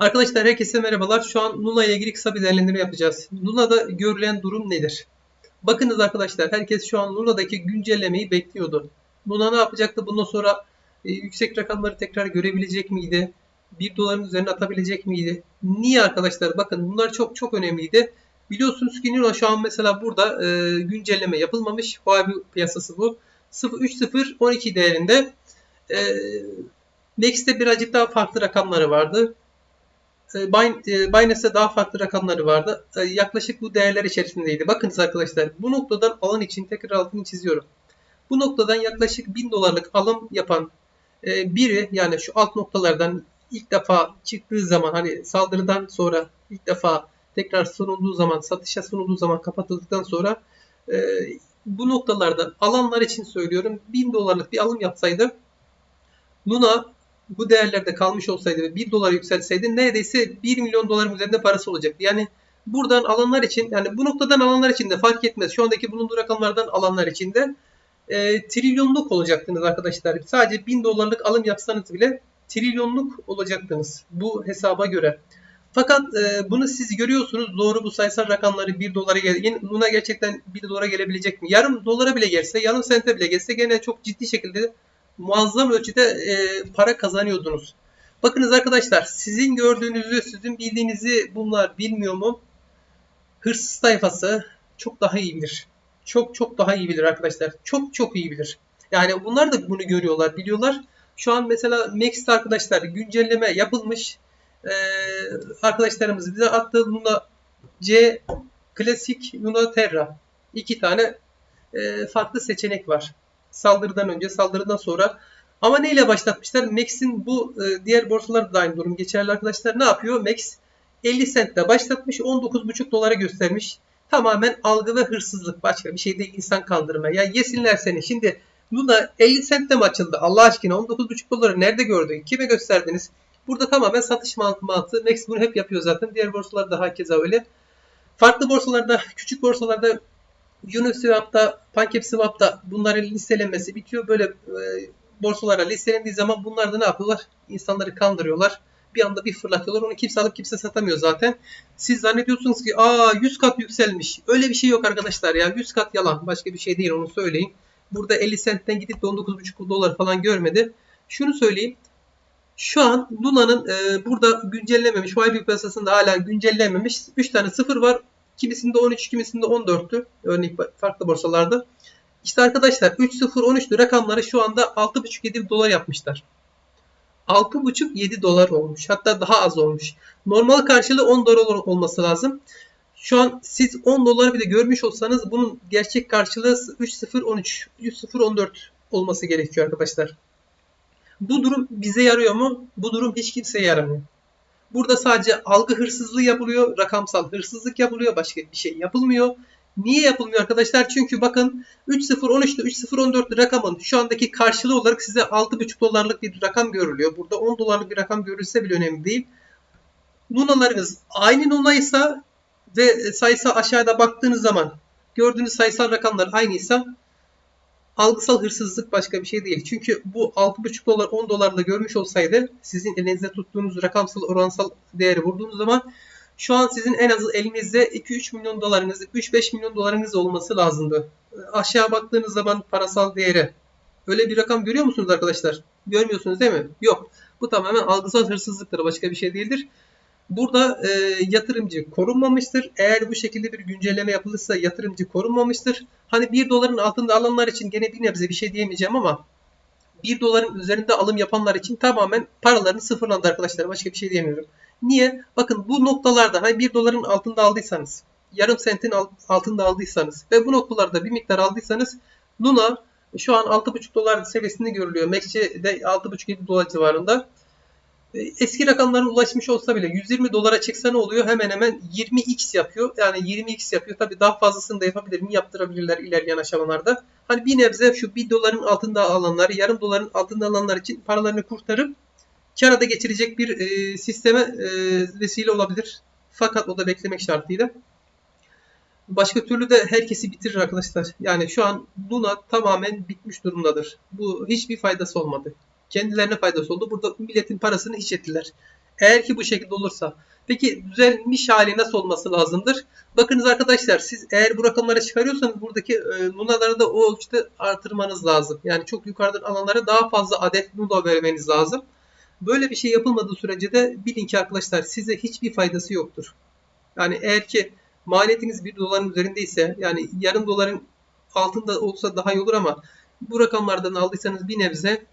Arkadaşlar herkese merhabalar. Şu an Luna ile ilgili kısa bir değerlendirme yapacağız. Luna'da görülen durum nedir? Bakınız arkadaşlar herkes şu an Luna'daki güncellemeyi bekliyordu. Luna ne yapacaktı? Bundan sonra e, yüksek rakamları tekrar görebilecek miydi? 1 doların üzerine atabilecek miydi? Niye arkadaşlar? Bakın bunlar çok çok önemliydi. Biliyorsunuz ki Luna şu an mesela burada e, güncelleme yapılmamış. Huobi piyasası bu. 0.3012 değerinde. E, Next'te birazcık daha farklı rakamları vardı. E, e, Binance'de daha farklı rakamları vardı. E, Yaklaşık bu değerler içerisindeydi. Bakınız arkadaşlar bu noktadan alan için tekrar altını çiziyorum. Bu noktadan yaklaşık 1000 dolarlık alım yapan biri yani şu alt noktalardan ilk defa çıktığı zaman hani saldırıdan sonra ilk defa tekrar sunulduğu zaman satışa sunulduğu zaman kapatıldıktan sonra bu noktalardan alanlar için söylüyorum 1000 dolarlık bir alım yapsaydı Luna bu değerlerde kalmış olsaydı ve 1 dolar yükselseydi neredeyse 1 milyon doların üzerinde parası olacaktı. Yani buradan alanlar için yani bu noktadan alanlar için de fark etmez. Şu andaki bulunduğu rakamlardan alanlar için de e, trilyonluk olacaktınız arkadaşlar. Sadece 1000 dolarlık alım yapsanız bile trilyonluk olacaktınız bu hesaba göre. Fakat e, bunu siz görüyorsunuz. Doğru bu sayısal rakamları 1 dolara gel. Luna gerçekten 1 dolara gelebilecek mi? Yarım dolara bile gelse, yarım sente bile gelse gene çok ciddi şekilde muazzam ölçüde e, para kazanıyordunuz. Bakınız arkadaşlar sizin gördüğünüzü, sizin bildiğinizi bunlar bilmiyor mu? Hırsız tayfası çok daha iyi bilir. Çok çok daha iyi bilir arkadaşlar. Çok çok iyi bilir. Yani bunlar da bunu görüyorlar, biliyorlar. Şu an mesela Max'te arkadaşlar güncelleme yapılmış. Ee, arkadaşlarımız bize attığı Luna C Klasik Luna Terra. İki tane e, farklı seçenek var saldırıdan önce, saldırıdan sonra. Ama neyle başlatmışlar? Max'in bu e, diğer borsalarda da aynı durum geçerli arkadaşlar. Ne yapıyor? Max 50 centle başlatmış, 19,5 dolara göstermiş. Tamamen algı ve hırsızlık. Başka bir şey değil. insan kandırma. Ya yesinler seni. Şimdi Luna 50 centle mi açıldı? Allah aşkına 19,5 doları nerede gördün? Kime gösterdiniz? Burada tamamen satış mantığı. Max bunu hep yapıyor zaten. Diğer borsalarda hakeza öyle. Farklı borsalarda, küçük borsalarda Uniswap'ta, PancakeSwap'ta bunların listelenmesi bitiyor. Böyle e, borsalara listelendiği zaman bunlar da ne yapıyorlar? İnsanları kandırıyorlar. Bir anda bir fırlatıyorlar. Onu kimse alıp kimse satamıyor zaten. Siz zannediyorsunuz ki aa 100 kat yükselmiş. Öyle bir şey yok arkadaşlar ya. 100 kat yalan. Başka bir şey değil onu söyleyin. Burada 50 centten gidip de 19,5 dolar falan görmedi. Şunu söyleyeyim. Şu an Luna'nın e, burada güncellememiş, Huobi piyasasında hala güncellenmemiş 3 tane sıfır var. Kimisinde 13, kimisinde 14'tü. Örnek farklı borsalarda. İşte arkadaşlar 3.0-13'lü rakamları şu anda 6.5-7 dolar yapmışlar. 6.5-7 dolar olmuş. Hatta daha az olmuş. Normal karşılığı 10 dolar olması lazım. Şu an siz 10 dolar bile görmüş olsanız bunun gerçek karşılığı 3.0-13, 3.0-14 olması gerekiyor arkadaşlar. Bu durum bize yarıyor mu? Bu durum hiç kimseye yaramıyor. Burada sadece algı hırsızlığı yapılıyor, rakamsal hırsızlık yapılıyor, başka bir şey yapılmıyor. Niye yapılmıyor arkadaşlar? Çünkü bakın 3.013'lü 3.014'lü rakamın şu andaki karşılığı olarak size 6.5 dolarlık bir rakam görülüyor. Burada 10 dolarlık bir rakam görülse bile önemli değil. Lunalarınız aynı Luna'ysa ve sayısı aşağıda baktığınız zaman gördüğünüz sayısal rakamlar aynıysa algısal hırsızlık başka bir şey değil. Çünkü bu 6,5 dolar 10 dolarla görmüş olsaydı sizin elinizde tuttuğunuz rakamsal oransal değeri vurduğunuz zaman şu an sizin en az elinizde 2-3 milyon dolarınız, 3-5 milyon dolarınız olması lazımdı. Aşağı baktığınız zaman parasal değeri. Öyle bir rakam görüyor musunuz arkadaşlar? Görmüyorsunuz değil mi? Yok. Bu tamamen algısal hırsızlıktır. Başka bir şey değildir. Burada e, yatırımcı korunmamıştır. Eğer bu şekilde bir güncelleme yapılırsa yatırımcı korunmamıştır. Hani 1 doların altında alanlar için gene bir nebze bir şey diyemeyeceğim ama 1 doların üzerinde alım yapanlar için tamamen paralarını sıfırlandı arkadaşlar. Başka bir şey diyemiyorum. Niye? Bakın bu noktalarda hani 1 doların altında aldıysanız, yarım sentin altında aldıysanız ve bu noktalarda bir miktar aldıysanız Luna şu an 6,5 dolar seviyesinde görülüyor. Max'e de 6,5-7 dolar civarında eski rakamlara ulaşmış olsa bile 120 dolara çıksa ne oluyor? Hemen hemen 20x yapıyor. Yani 20x yapıyor. Tabi daha fazlasını da yapabilir mi? Yaptırabilirler ilerleyen aşamalarda. Hani bir nebze şu 1 doların altında alanlar, yarım doların altında alanlar için paralarını kurtarıp kâra da geçirecek bir e, sisteme e, vesile olabilir. Fakat o da beklemek şartıyla. Başka türlü de herkesi bitirir arkadaşlar. Yani şu an Luna tamamen bitmiş durumdadır. Bu hiçbir faydası olmadı kendilerine faydası oldu. Burada milletin parasını hiç ettiler. Eğer ki bu şekilde olursa. Peki düzelmiş hali nasıl olması lazımdır? Bakınız arkadaşlar siz eğer bu rakamları çıkarıyorsanız buradaki e, nunaları da o ölçüde artırmanız lazım. Yani çok yukarıdan alanlara daha fazla adet nuna vermeniz lazım. Böyle bir şey yapılmadığı sürece de bilin ki arkadaşlar size hiçbir faydası yoktur. Yani eğer ki maliyetiniz 1 doların üzerindeyse yani yarım doların altında olsa daha iyi olur ama bu rakamlardan aldıysanız bir nebze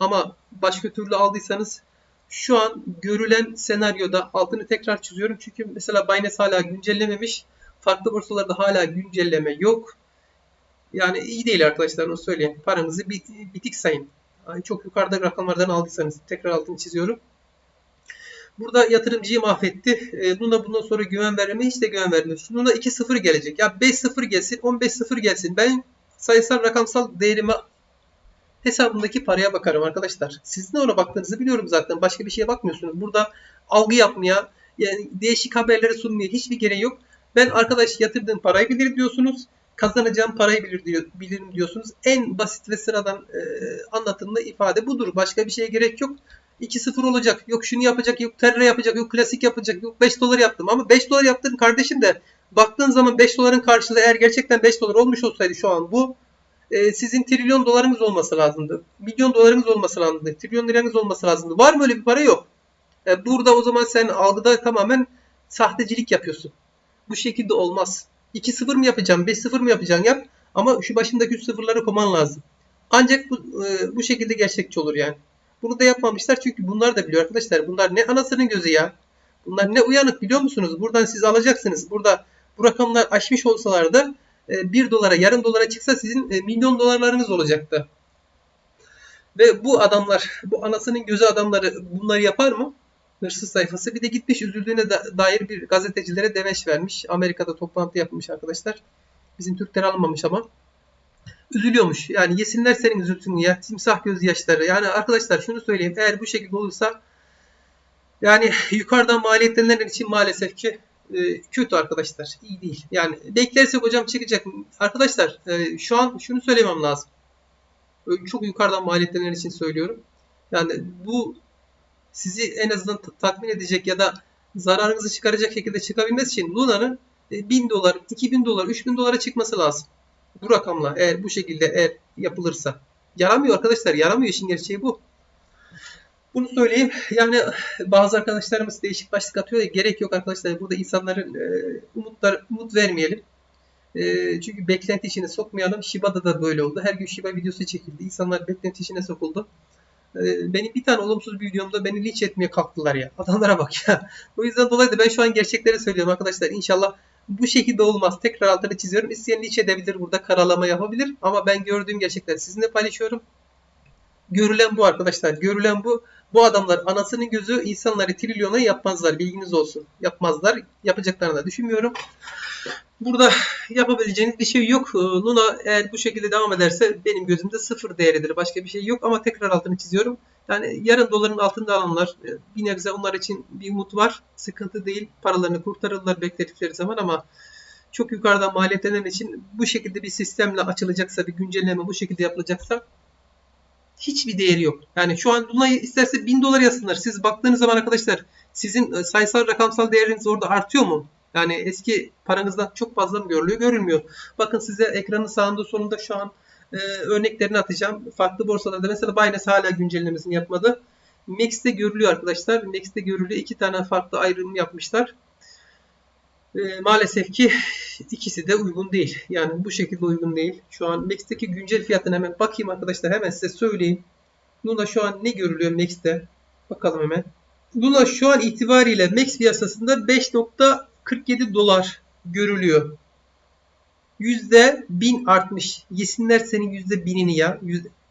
ama başka türlü aldıysanız şu an görülen senaryoda altını tekrar çiziyorum. Çünkü mesela Binance hala güncellememiş. Farklı borsalarda hala güncelleme yok. Yani iyi değil arkadaşlar onu söyleyeyim. Paranızı bit- bitik sayın. Yani çok yukarıda rakamlardan aldıysanız tekrar altını çiziyorum. Burada yatırımcıyı mahvetti. E, Luna bundan sonra güven vermeme hiç de güven vermiyor. Luna 2-0 gelecek. Ya 5-0 gelsin, 15-0 gelsin. Ben sayısal rakamsal değerime hesabımdaki paraya bakarım arkadaşlar. Siz ne ona baktığınızı biliyorum zaten. Başka bir şeye bakmıyorsunuz. Burada algı yapmaya, yani değişik haberleri sunmaya hiçbir gereği yok. Ben arkadaş yatırdığım parayı bilir diyorsunuz. Kazanacağım parayı bilir diyor, bilirim diyorsunuz. En basit ve sıradan e, anlatımlı ifade budur. Başka bir şeye gerek yok. 2-0 olacak. Yok şunu yapacak, yok terre yapacak, yok klasik yapacak, yok 5 dolar yaptım. Ama 5 dolar yaptım kardeşim de baktığın zaman 5 doların karşılığı eğer gerçekten 5 dolar olmuş olsaydı şu an bu e, sizin trilyon dolarınız olması lazımdı. Milyon dolarınız olması lazımdı. Trilyon liranız olması lazımdı. Var mı öyle bir para? Yok. E, burada o zaman sen algıda tamamen sahtecilik yapıyorsun. Bu şekilde olmaz. 2-0 mı yapacaksın? 5-0 mı yapacaksın? Yap. Ama şu başındaki 3 sıfırları koman lazım. Ancak bu, e, bu şekilde gerçekçi olur yani. Bunu da yapmamışlar çünkü bunlar da biliyor arkadaşlar. Bunlar ne anasının gözü ya. Bunlar ne uyanık biliyor musunuz? Buradan siz alacaksınız. Burada bu rakamlar aşmış olsalardı 1 dolara yarım dolara çıksa sizin e, milyon dolarlarınız olacaktı. Ve bu adamlar, bu anasının gözü adamları bunları yapar mı? Hırsız sayfası. Bir de gitmiş üzüldüğüne da- dair bir gazetecilere demeç vermiş. Amerika'da toplantı yapmış arkadaşlar. Bizim Türkler almamış ama. Üzülüyormuş. Yani yesinler senin üzüntünü ya. Timsah gözyaşları. Yani arkadaşlar şunu söyleyeyim. Eğer bu şekilde olursa yani yukarıdan maliyetlenenler için maalesef ki e, kötü arkadaşlar. İyi değil. Yani beklersek hocam çıkacak. Arkadaşlar e, şu an şunu söylemem lazım. Çok yukarıdan maliyetlenenler için söylüyorum. Yani bu sizi en azından tatmin edecek ya da zararınızı çıkaracak şekilde çıkabilmesi için Luna'nın e, 1000 dolar, 2000 dolar, 3000 dolara çıkması lazım. Bu rakamla eğer bu şekilde eğer yapılırsa. Yaramıyor arkadaşlar. Yaramıyor işin gerçeği bu. Bunu söyleyeyim. Yani bazı arkadaşlarımız değişik başlık atıyor gerek yok arkadaşlar. Burada insanların e, umut vermeyelim. E, çünkü beklenti içine sokmayalım. Shiba'da da böyle oldu. Her gün Shiba videosu çekildi. İnsanlar beklenti içine sokuldu. E, benim bir tane olumsuz bir videomda beni linç etmeye kalktılar ya. Adamlara bak ya. O yüzden dolayı da ben şu an gerçekleri söylüyorum arkadaşlar. İnşallah bu şekilde olmaz. Tekrar altını çiziyorum. İsteyen linç edebilir burada karalama yapabilir. Ama ben gördüğüm gerçekleri sizinle paylaşıyorum. Görülen bu arkadaşlar. Görülen bu. Bu adamlar anasının gözü insanları trilyona yapmazlar. Bilginiz olsun. Yapmazlar. Yapacaklarını da düşünmüyorum. Burada yapabileceğiniz bir şey yok. Ee, Luna eğer bu şekilde devam ederse benim gözümde sıfır değeridir. Başka bir şey yok ama tekrar altını çiziyorum. Yani yarım doların altında alanlar e, bir nebze onlar için bir umut var. Sıkıntı değil. Paralarını kurtarırlar bekledikleri zaman ama çok yukarıdan maliyetlenen için bu şekilde bir sistemle açılacaksa, bir güncelleme bu şekilde yapılacaksa hiçbir değeri yok. Yani şu an Luna'yı isterse 1000 dolar yazsınlar. Siz baktığınız zaman arkadaşlar sizin e, sayısal rakamsal değeriniz orada artıyor mu? Yani eski paranızdan çok fazla mı görülüyor? Görülmüyor. Bakın size ekranın sağında solunda şu an e, örneklerini atacağım. Farklı borsalarda mesela Binance hala güncellemesini yapmadı. Max'te görülüyor arkadaşlar. Max'te görülüyor. İki tane farklı ayrım yapmışlar. E, maalesef ki ikisi de uygun değil. Yani bu şekilde uygun değil. Şu an Max'teki güncel fiyatına hemen bakayım arkadaşlar. Hemen size söyleyeyim. Luna şu an ne görülüyor Max'te? Bakalım hemen. Luna şu an itibariyle Max piyasasında 5.47 dolar görülüyor. Yüzde bin artmış. Yesinler senin yüzde binini ya.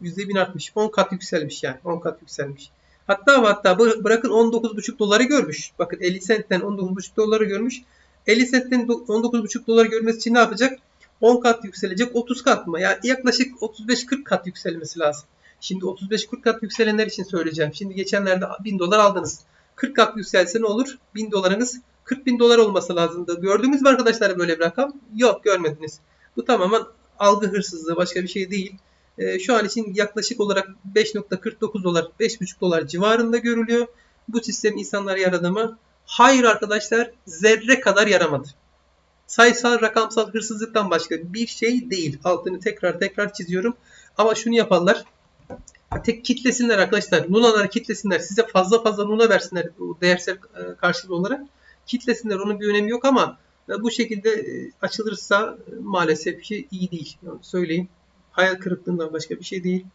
Yüzde, bin artmış. 10 kat yükselmiş yani. 10 kat yükselmiş. Hatta hatta bı- bırakın 19,5 doları görmüş. Bakın 50 sentten 19,5 doları görmüş. 50 sentten do- 19,5 dolar görmesi için ne yapacak? 10 kat yükselecek. 30 kat mı? Yani yaklaşık 35-40 kat yükselmesi lazım. Şimdi 35-40 kat yükselenler için söyleyeceğim. Şimdi geçenlerde 1000 dolar aldınız. 40 kat yükselse ne olur? 1000 dolarınız 40 bin dolar olması lazımdı. Gördünüz mü arkadaşlar böyle bir rakam? Yok görmediniz. Bu tamamen algı hırsızlığı başka bir şey değil. Ee, şu an için yaklaşık olarak 5.49 dolar 5.5 dolar civarında görülüyor. bu sistem insanlara yaradı mı? Hayır arkadaşlar zerre kadar yaramadı. Sayısal rakamsal hırsızlıktan başka bir şey değil. Altını tekrar tekrar çiziyorum. Ama şunu yaparlar. Tek kitlesinler arkadaşlar. Lunaları kitlesinler. Size fazla fazla luna versinler değersel e, karşılığı olarak. Kitlesinler. Onun bir önemi yok ama e, bu şekilde e, açılırsa maalesef ki iyi değil. Yani söyleyeyim. Hayal kırıklığından başka bir şey değil.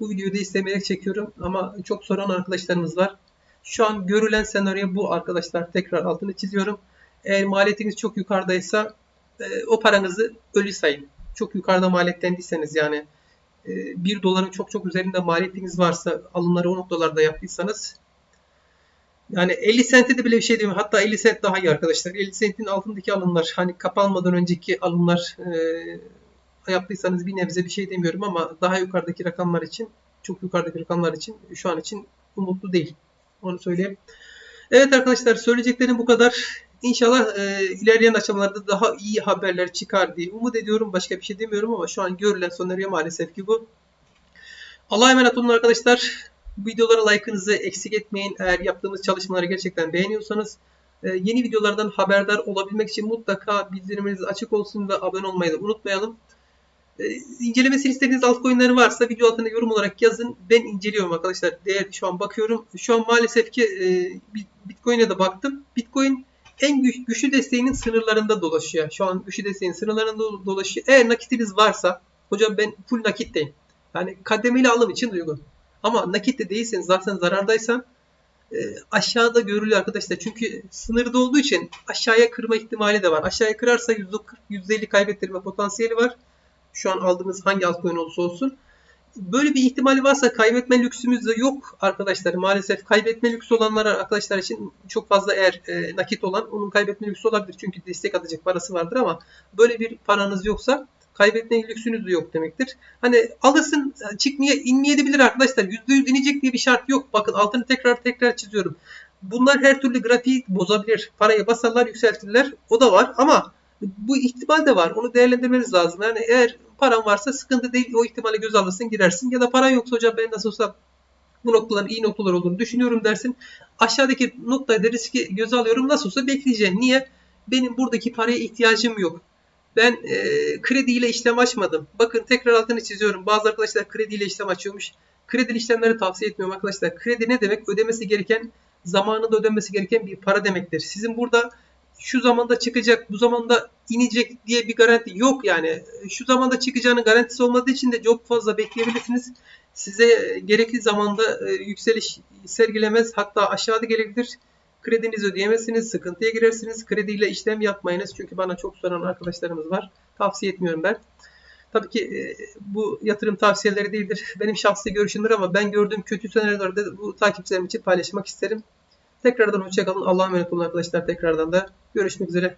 Bu videoyu da istemeyerek çekiyorum ama çok soran arkadaşlarımız var. Şu an görülen senaryo bu arkadaşlar. Tekrar altını çiziyorum. Eğer maliyetiniz çok yukarıdaysa e, o paranızı ölü sayın. Çok yukarıda maliyetlendiyseniz yani e, 1 doların çok çok üzerinde maliyetiniz varsa alımları o noktalarda yaptıysanız yani 50 sente de bile bir şey mi? Hatta 50 sent daha iyi arkadaşlar. 50 sentin altındaki alımlar hani kapanmadan önceki alımlar e, yaptıysanız bir nebze bir şey demiyorum ama daha yukarıdaki rakamlar için çok yukarıdaki rakamlar için şu an için umutlu değil. Onu söyleyeyim. Evet arkadaşlar söyleyeceklerim bu kadar. İnşallah e, ilerleyen aşamalarda daha iyi haberler çıkar diye umut ediyorum. Başka bir şey demiyorum ama şu an görülen senaryo maalesef ki bu. Allah'a emanet olun arkadaşlar. Videolara like'ınızı eksik etmeyin. Eğer yaptığımız çalışmaları gerçekten beğeniyorsanız e, yeni videolardan haberdar olabilmek için mutlaka bildirimleriniz açık olsun ve abone olmayı da unutmayalım. İncelemesini istediğiniz altcoin'ler varsa video altına yorum olarak yazın. Ben inceliyorum arkadaşlar. Değer şu an bakıyorum. Şu an maalesef ki e, Bitcoin'e de baktım. Bitcoin en güç, güçlü desteğinin sınırlarında dolaşıyor. Şu an güçlü desteğin sınırlarında dolaşıyor. Eğer nakitiniz varsa, hocam ben full nakitteyim. Yani kademeli alım için uygun. Ama nakitte değilseniz zaten zarardaysan e, aşağıda görülüyor arkadaşlar. Çünkü sınırda olduğu için aşağıya kırma ihtimali de var. Aşağıya kırarsa %40, %50 kaybettirme potansiyeli var. Şu an aldığımız hangi altcoin olursa olsun. Böyle bir ihtimali varsa kaybetme lüksümüz de yok arkadaşlar. Maalesef kaybetme lüksü olanlar arkadaşlar için çok fazla eğer e, nakit olan onun kaybetme lüksü olabilir. Çünkü destek atacak parası vardır ama böyle bir paranız yoksa kaybetme lüksünüz de yok demektir. Hani alırsın çıkmaya inmeye de bilir arkadaşlar. %100 inecek diye bir şart yok. Bakın altını tekrar tekrar çiziyorum. Bunlar her türlü grafiği bozabilir. Parayı basarlar yükseltirler. O da var ama bu ihtimal de var. Onu değerlendirmeniz lazım. Yani eğer paran varsa sıkıntı değil. O ihtimali göz alırsın girersin. Ya da paran yoksa hocam ben nasıl olsa bu noktaların iyi noktalar olduğunu düşünüyorum dersin. Aşağıdaki noktayı da riski göze alıyorum. Nasıl olsa bekleyeceğim. Niye? Benim buradaki paraya ihtiyacım yok. Ben e, krediyle işlem açmadım. Bakın tekrar altını çiziyorum. Bazı arkadaşlar krediyle işlem açıyormuş. Kredili işlemleri tavsiye etmiyorum arkadaşlar. Kredi ne demek? Ödemesi gereken, zamanında ödenmesi gereken bir para demektir. Sizin burada şu zamanda çıkacak, bu zamanda inecek diye bir garanti yok yani. Şu zamanda çıkacağının garantisi olmadığı için de çok fazla bekleyebilirsiniz. Size gerekli zamanda e, yükseliş sergilemez hatta aşağıda gelebilir. Kredinizi ödeyemezsiniz, sıkıntıya girersiniz. Krediyle işlem yapmayınız çünkü bana çok soran arkadaşlarımız var. Tavsiye etmiyorum ben. Tabii ki e, bu yatırım tavsiyeleri değildir. Benim şahsi görüşümdür ama ben gördüğüm kötü senaryolarda bu takipçilerim için paylaşmak isterim. Tekrardan hoşçakalın. Allah'a emanet olun arkadaşlar. Tekrardan da görüşmek üzere.